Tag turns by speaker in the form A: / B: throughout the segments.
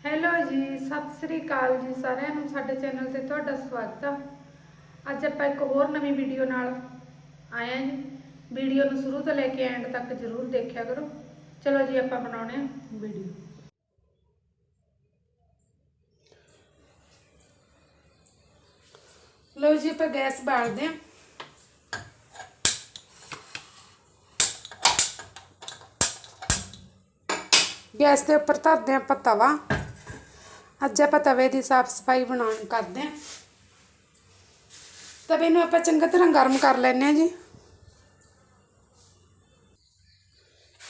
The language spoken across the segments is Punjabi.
A: ਹੈਲੋ ਜੀ, ਸਤਿ ਸ੍ਰੀ ਅਕਾਲ ਜੀ ਸਾਰਿਆਂ ਨੂੰ, ਸਾਡੇ ਚੈਨਲ ਤੇ ਤੁਹਾਡਾ ਸਵਾਗਤ ਆ। ਅੱਜ ਆਪਾਂ ਇੱਕ ਹੋਰ ਨਵੀਂ ਵੀਡੀਓ ਨਾਲ ਆਏ ਆ ਜੀ। ਵੀਡੀਓ ਨੂੰ ਸ਼ੁਰੂ ਤੋਂ ਲੈ ਕੇ ਐਂਡ ਤੱਕ ਜਰੂਰ ਦੇਖਿਆ ਕਰੋ। ਚਲੋ ਜੀ, ਆਪਾਂ ਬਣਾਉਣੇ ਆ ਵੀਡੀਓ। ਲਓ ਜੀ, ਆਪਾਂ ਗੈਸ ਬਾਲਦੇ ਆ ਗੈਸ ਦੇ ਉੱਪਰ ਧਰਦੇ ਆਪਾਂ ਤਵਾ। ਅੱਜ ਆਪਾਂ ਤਵੇ ਦੀ ਸਾਫ਼ ਸਫ਼ਾਈ ਬਣਾਉਣ ਕਰਦੇ ਹਾਂ। ਤਵੇ ਨੂੰ ਆਪਾਂ ਚੰਗੀ ਤਰ੍ਹਾਂ ਗਰਮ ਕਰ ਲੈਣੇ ਆ ਜੀ।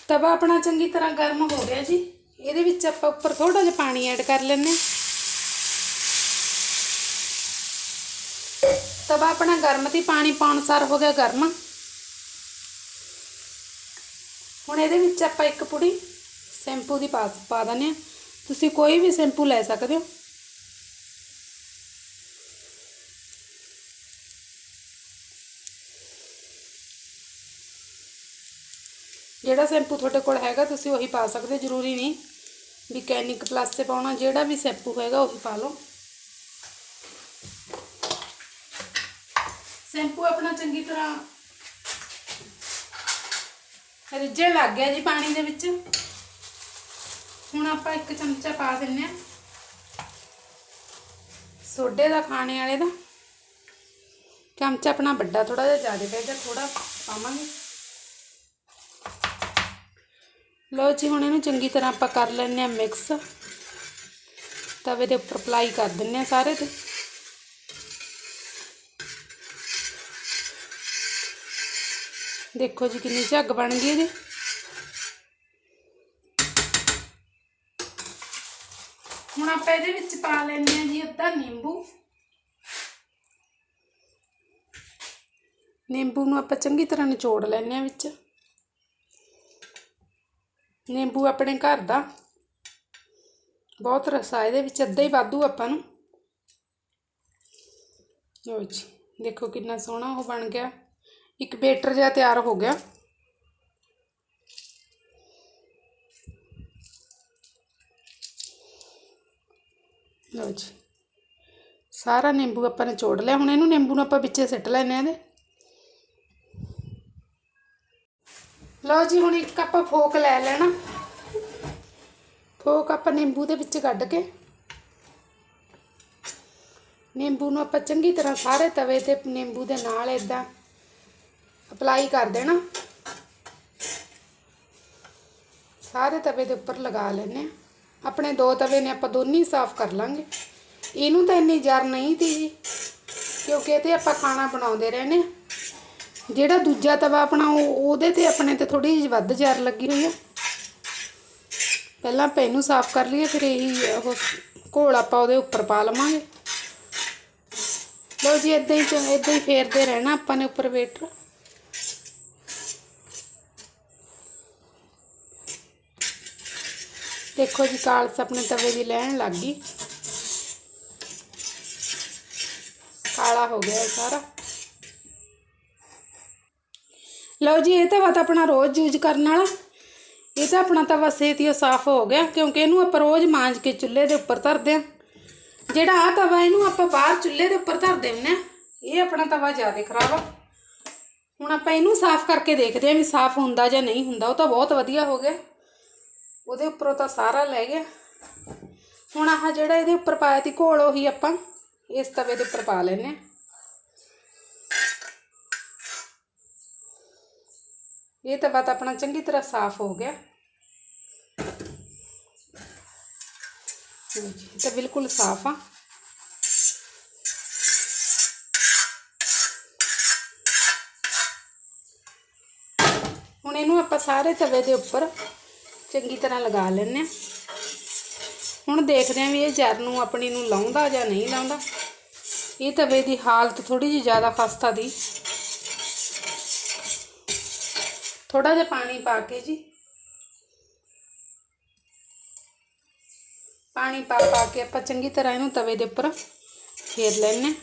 A: ਤਵਾ ਆਪਣਾ ਚੰਗੀ ਤਰ੍ਹਾਂ ਗਰਮ ਹੋ ਗਿਆ ਜੀ। ਇਹਦੇ ਵਿੱਚ ਆਪਾਂ ਉੱਪਰ ਥੋੜਾ ਜਿਹਾ ਪਾਣੀ ਐਡ ਕਰ ਲੈਣੇ ਤਵਾ ਆਪਣਾ ਗਰਮ ਤੇ ਪਾਣੀ ਪਾਉਣ ਸਾਰ ਹੋ ਗਿਆ ਗਰਮ। ਹੁਣ ਇਹਦੇ ਵਿੱਚ ਆਪਾਂ ਇੱਕ ਪੁੜੀ ਸ਼ੈਂਪੂ ਦੀ ਪਾ ਪਾ ਦਿੰਦੇ ਹਾਂ। ਤੁਸੀਂ ਕੋਈ ਵੀ ਸ਼ੈਂਪੂ ਲੈ ਸਕਦੇ ਹੋ ਜਿਹੜਾ ਸ਼ੈਂਪੂ ਤੁਹਾਡੇ ਕੋਲ ਹੈਗਾ ਤੁਸੀਂ ਉਹੀ ਪਾ ਸਕਦੇ ਹੋ ਜ਼ਰੂਰੀ ਨਹੀਂ ਵੀ ਕੈਨਿਕ ਪਲੱਸ ਤੇ ਪਾਉਣਾ ਜਿਹੜਾ ਵੀ ਸ਼ੈਂਪੂ ਹੈਗਾ ਉਹੀ ਪਾ ਲਓ ਸ਼ੈਂਪੂ ਆਪਣਾ ਚੰਗੀ ਤਰ੍ਹਾਂ ਰਿੱਝਣ ਲੱਗ ਗਿਆ ਜੀ ਪਾਣੀ ਦੇ ਵਿੱਚ ਹੁਣ ਆਪਾਂ ਇੱਕ ਚਮਚਾ ਪਾ ਦਿੰਨੇ ਆ। ਸੋਡੇ ਦਾ ਖਾਣੇ ਵਾਲੇ ਦਾ। ਚਮਚਾ ਆਪਣਾ ਵੱਡਾ ਥੋੜਾ ਜਿਹਾ, ਜ਼ਿਆਦਾ ਪੈ ਗਿਆ ਥੋੜਾ ਪਾਵਾਂਗੇ। ਲਓ ਜੀ, ਹੁਣ ਇਹਨੂੰ ਚੰਗੀ ਤਰ੍ਹਾਂ ਆਪਾਂ ਕਰ ਲੈਣੇ ਆ ਮਿਕਸ। ਤਵੇ ਦੇ ਉੱਪਰ ਅਪਲਾਈ ਕਰ ਦਿੰਨੇ ਆ ਸਾਰੇ ਤੇ। ਦੇਖੋ ਜੀ, ਕਿੰਨੀ ਝੱਗ ਬਣ ਗਈ ਇਹਦੀ। ਆਪਾਂ ਇਹਦੇ ਵਿੱਚ ਪਾ ਲੈਂਦੇ ਹਾਂ ਜੀ ਅੱਧਾ ਨਿੰਬੂ। ਨਿੰਬੂ ਨੂੰ ਆਪਾਂ ਚੰਗੀ ਤਰ੍ਹਾਂ ਨਿਚੋੜ ਲੈਂਦੇ ਹਾਂ ਵਿੱਚ। ਨਿੰਬੂ ਆਪਣੇ ਘਰ ਦਾ ਬਹੁਤ ਰਸਾ ਇਹਦੇ ਵਿੱਚ ਅੱਧਾ ਹੀ ਵਾਧੂ ਆਪਾਂ ਨੂੰ। ਲਓ ਜੀ, ਦੇਖੋ ਕਿੰਨਾ ਸੋਹਣਾ ਉਹ ਬਣ ਗਿਆ। ਇੱਕ ਬੇਟਰ ਜਿਹਾ ਤਿਆਰ ਹੋ ਗਿਆ। ਲਓ ਜੀ। ਸਾਰਾ ਨਿੰਬੂ ਆਪਾਂ ਨੇ ਚੋੜ ਲਿਆ। ਹੁਣ ਇਹਨੂੰ ਨਿੰਬੂ ਨੂੰ ਆਪਾਂ ਵਿੱਚੇ ਸਿੱਟ ਲੈਨੇ ਆ ਇਹਦੇ। ਲਓ ਜੀ, ਹੁਣ ਇੱਕ ਆਪਾਂ ਫੋਕ ਲੈ ਲੈਣਾ। ਫੋਕ ਆਪਾਂ ਨਿੰਬੂ ਦੇ ਵਿੱਚ ਕੱਢ ਕੇ। ਨਿੰਬੂ ਨੂੰ ਆਪਾਂ ਚੰਗੀ ਤਰ੍ਹਾਂ ਸਾਰੇ ਤਵੇ ਤੇ ਨਿੰਬੂ ਦੇ ਨਾਲ ਇਦਾਂ ਅਪਲਾਈ ਕਰ ਦੇਣਾ। ਸਾਰੇ ਤਵੇ ਦੇ ਉੱਪਰ ਲਗਾ ਲੈਣੇ ਆ ਆਪਣੇ ਦੋ ਤਵੇ ਨੇ ਆਪਾਂ ਦੋਨੇ ਸਾਫ਼ ਕਰ ਲਾਂਗੇ। ਇਹਨੂੰ ਤਾਂ ਇੰਨੀ ਜ਼ਰ ਨਹੀਂ ਤੀ ਜੀ, ਕਿਉਂਕਿ ਇਹ ਤੇ ਆਪਾਂ ਖਾਣਾ ਬਣਾਉਂਦੇ ਰਹਿੰਦੇ ਆ ਜਿਹੜਾ ਦੂਜਾ ਤਵਾ ਆਪਣਾ, ਉਹ- ਉਹਦੇ ਤੇ ਆਪਣੇ ਤੇ ਥੋੜੀ ਜਿਹੀ ਵੱਧ ਜ਼ਰ ਲੱਗੀ ਹੋਈ ਆ। ਪਹਿਲਾਂ ਆਪਾਂ ਇਹਨੂੰ ਸਾਫ਼ ਕਰ ਲਈਏ, ਫਿਰ ਇਹੀ ਉਹ ਘੋਲ ਆਪਾਂ ਉਹਦੇ ਉੱਪਰ ਪਾ ਲਵਾਂਗੇ। ਲਓ ਜੀ ਇਦਾਂ ਹੀ ਇਦਾਂ ਹੀ ਫੇਰਦੇ ਰਹਿਣਾ ਆਪਾਂ ਨੇ ਉੱਪਰ ਵੇਟਰ। ਦੇਖੋ ਜੀ ਕਾਲਸ ਆਪਣੇ ਤਵੇ ਦੀ ਲੈਣ ਲੱਗ ਗਈ। ਕਾਲਾ ਹੋ ਗਿਆ ਸਾਰਾ। ਲਓ ਜੀ, ਇਹ ਤਵਾ ਤਾਂ ਆਪਣਾ ਰੋਜ਼ ਯੂਜ਼ ਕਰਨ ਵਾਲਾ। ਇਹ ਤਾਂ ਆਪਣਾ ਤਵਾ ਸੇਤੀਓ ਸਾਫ਼ ਹੋ ਗਿਆ, ਕਿਉਂਕਿ ਇਹਨੂੰ ਆਪਾਂ ਰੋਜ਼ ਮਾਂਜ ਕੇ ਚੁੱਲ੍ਹੇ ਦੇ ਉੱਪਰ ਧਰਦੇ ਆ ਜਿਹੜਾ ਆ ਤਵਾ ਇਹਨੂੰ ਆਪਾਂ ਬਾਹਰ ਚੁੱਲ੍ਹੇ ਦੇ ਉੱਪਰ ਧਰ ਦਿੰਨੇ ਆ ਇਹ ਆਪਣਾ ਤਵਾ ਜ਼ਿਆਦਾ ਖਰਾਬ ਆ। ਹੁਣ ਆਪਾਂ ਇਹਨੂੰ ਸਾਫ਼ ਕਰਕੇ ਦੇਖਦੇ ਆ ਵੀ ਸਾਫ਼ ਹੁੰਦਾ ਜਾਂ ਨਹੀਂ ਹੁੰਦਾ, ਉਹ ਤਾਂ ਬਹੁਤ ਵਧੀਆ ਹੋ ਗਿਆ। ਉਹਦੇ ਉੱਪਰੋਂ ਤਾਂ ਸਾਰਾ ਲੈ ਗਿਆ। ਹੁਣ ਆਹ ਜਿਹੜਾ ਇਹਦੇ ਉੱਪਰ ਪਾਇਆ ਤੀ ਘੋਲ, ਉਹੀ ਆਪਾਂ ਇਸ ਤਵੇ ਦੇ ਉੱਪਰ ਪਾ ਲੈਨੇ ਇਹ ਤਵਾ ਤਾਂ ਆਪਣਾ ਚੰਗੀ ਤਰ੍ਹਾਂ ਸਾਫ਼ ਹੋ ਗਿਆ। ਤਾਂ ਬਿਲਕੁਲ ਸਾਫ਼ ਆ। ਹੁਣ ਇਹਨੂੰ ਆਪਾਂ ਸਾਰੇ ਤਵੇ ਦੇ ਉੱਪਰ ਚੰਗੀ ਤਰ੍ਹਾਂ ਲਗਾ ਲੈਣੇ ਆ ਹੁਣ ਦੇਖਦੇ ਆਂ ਵੀ ਇਹ ਜਰ ਨੂੰ, ਆਪਣੀ ਨੂੰ ਲਾਉਂਦਾ ਜਾਂ ਨਹੀਂ ਲਾਉਂਦਾ। ਇਹ ਤਵੇ ਦੀ ਹਾਲਤ ਥੋੜੀ ਜਿਹੀ ਜ਼ਿਆਦਾ ਖਸਤਾ ਦੀ। ਥੋੜਾ ਜਿਹਾ ਪਾਣੀ ਪਾ ਕੇ ਜੀ। ਪਾਣੀ ਪਾ ਪਾ ਕੇ ਆਪਾਂ ਚੰਗੀ ਤਰ੍ਹਾਂ ਇਹਨੂੰ ਤਵੇ ਦੇ ਉੱਪਰ ਫੇਰ ਲੈਣੇ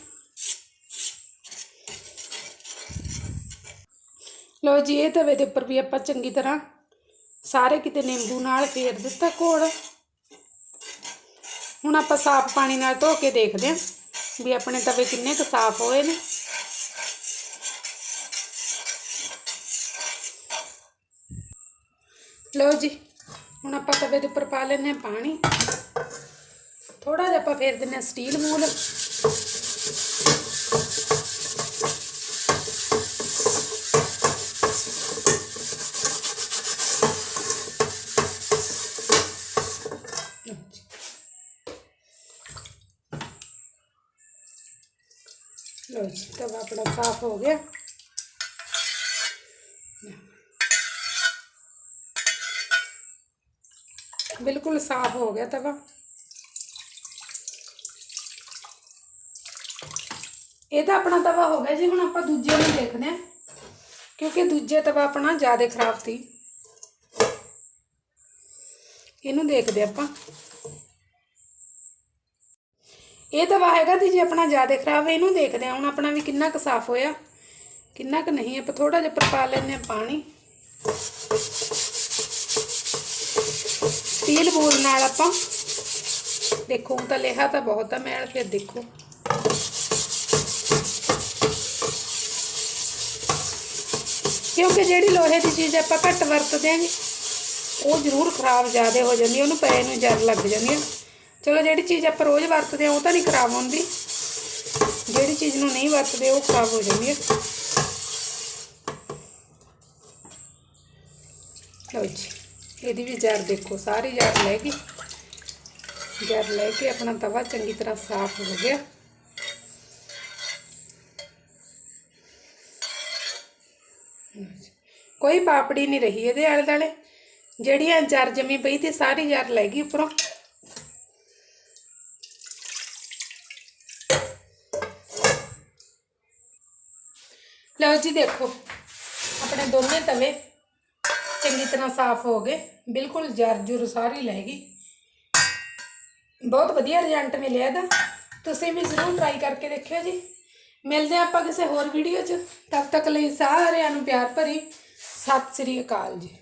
A: ਲਓ ਜੀ, ਇਹ ਤਵੇ ਦੇ ਉੱਪਰ ਵੀ ਆਪਾਂ ਚੰਗੀ ਤਰ੍ਹਾਂ ਸਾਰੇ ਕਿਤੇ ਨਿੰਬੂ ਨਾਲ ਫੇਰ ਦਿੱਤਾ ਘੋਲ ਹੁਣ ਆਪਾਂ ਸਾਫ਼ ਪਾਣੀ ਨਾਲ ਧੋ ਕੇ ਦੇਖਦੇ ਹਾਂ ਵੀ ਆਪਣੇ ਤਵੇ ਕਿੰਨੇ ਕੁ ਸਾਫ਼ ਹੋਏ ਨੇ। ਲਓ ਜੀ, ਹੁਣ ਆਪਾਂ ਤਵੇ ਦੇ ਉੱਪਰ ਪਾ ਲੈਂਦੇ ਹਾਂ ਪਾਣੀ। ਥੋੜਾ ਜਿਹਾ ਆਪਾਂ ਫੇਰ ਦਿੰਦੇ ਹਾਂ ਸਟੀਲ ਮੂਲ ਲਓ ਜੀ ਤਵਾ ਆਪਣਾ ਸਾਫ਼ ਹੋ ਗਿਆ। ਬਿਲਕੁਲ ਸਾਫ਼ ਹੋ ਇਹ ਤਾਂ ਆਪਣਾ ਤਵਾ ਹੋ ਗਿਆ ਜੀ, ਹੁਣ ਆਪਾਂ ਦੂਜੇ ਨੂੰ ਦੇਖਦੇ ਹਾਂ, ਕਿਉਂਕਿ ਦੂਜੇ ਤਵਾ ਆਪਣਾ ਜ਼ਿਆਦਾ ਖਰਾਬ ਸੀ। ਇਹਨੂੰ ਦੇਖਦੇ ਆਪਾਂ। ਇਹ ਤਵਾ ਹੈਗਾ ਤੇ ਜੇ ਆਪਣਾ ਜ਼ਿਆਦਾ ਖਰਾਬ ਹੈ ਇਹਨੂੰ ਦੇਖਦੇ ਹਾਂ। ਹੁਣ ਆਪਣਾ ਵੀ ਕਿੰਨਾ ਕੁ ਸਾਫ਼ ਹੋਇਆ, ਕਿੰਨਾ ਕੁ ਨਹੀਂ ਆਪਾਂ ਥੋੜਾ ਜਿਹਾ ਪਰ ਪਾ ਲੈਂਦੇ ਹਾਂ ਪਾਣੀ। ਸਟੀਲ ਬੋਲ ਨਾਲ ਆਪਾਂ, ਦੇਖੋ ਤਾਂ ਲੇਹਾ ਤਾਂ ਬਹੁਤ ਆ, ਮੈਲ ਫਿਰ ਦੇਖੋ। ਕਿਉਂਕਿ ਜਿਹੜੀ ਲੋਹੇ ਦੀ ਚੀਜ਼ ਆਪਾਂ ਘੱਟ ਵਰਤਦੇ ਆਂਗੇ ਉਹ ਜ਼ਰੂਰ ਖਰਾਬ ਜ਼ਿਆਦਾ ਹੋ ਜਾਂਦੀ ਉਹਨੂੰ ਪਏ ਨੂੰ ਜਰ ਲੱਗ ਜਾਂਦੀ ਹੈ। ਚਲੋ ਜਿਹੜੀ ਚੀਜ਼ ਆਪਾਂ ਰੋਜ਼ ਵਰਤਦੇ ਆ ਉਹ ਤਾਂ ਨਹੀਂ ਖਰਾਬ ਹੁੰਦੀ। ਜਿਹੜੀ ਚੀਜ਼ ਨੂੰ ਨਹੀਂ ਵਰਤਦੇ, ਉਹ ਖਰਾਬ ਹੋ ਜਾਂਦੀ ਹੈ। ਲਓ ਜੀ, ਇਹਦੀ ਵੀ ਜਰ ਦੇਖੋ, ਸਾਰੀ ਜਰ ਲੈ ਗਈ। ਜਰ ਲੈ ਕੇ ਆਪਣਾ ਤਵਾ ਚੰਗੀ ਤਰ੍ਹਾਂ ਸਾਫ਼ ਹੋ ਗਿਆ। ਕੋਈ ਪਾਪੜੀ ਨਹੀਂ ਰਹੀ ਇਹਦੇ ਆਲੇ ਦੁਆਲੇ ਜਿਹੜੀਆਂ ਜਰ ਜਮੀ ਪਈ ਤੇ ਸਾਰੀ ਜਰ ਲੈ ਗਈ ਉੱਪਰੋਂ। ਲਓ ਜੀ ਦੇਖੋ, ਆਪਣੇ ਦੋਨੇ ਤਵੇ ਚੰਗੀ ਤਰ੍ਹਾਂ ਸਾਫ਼ ਹੋ ਗਏ। ਬਿਲਕੁਲ ਜਰ ਜੁਰ ਸਾਰੀ ਲੈ ਗਈ। ਬਹੁਤ ਵਧੀਆ ਰਿਜ਼ਲਟ ਮਿਲਿਆ ਇਹਦਾ। ਤੁਸੀਂ ਵੀ ਜ਼ਰੂਰ ਟਰਾਈ ਕਰਕੇ ਦੇਖਿਓ ਜੀ। ਮਿਲਦੇ ਹਾਂ ਆਪਾਂ ਕਿਸੇ ਹੋਰ ਵੀਡੀਓ 'ਚ। ਤਦ ਤੱਕ ਲਈ ਸਾਰਿਆਂ ਨੂੰ ਪਿਆਰ ਭਰੀ। ਸਤਿ ਸ੍ਰੀ ਅਕਾਲ ਜੀ।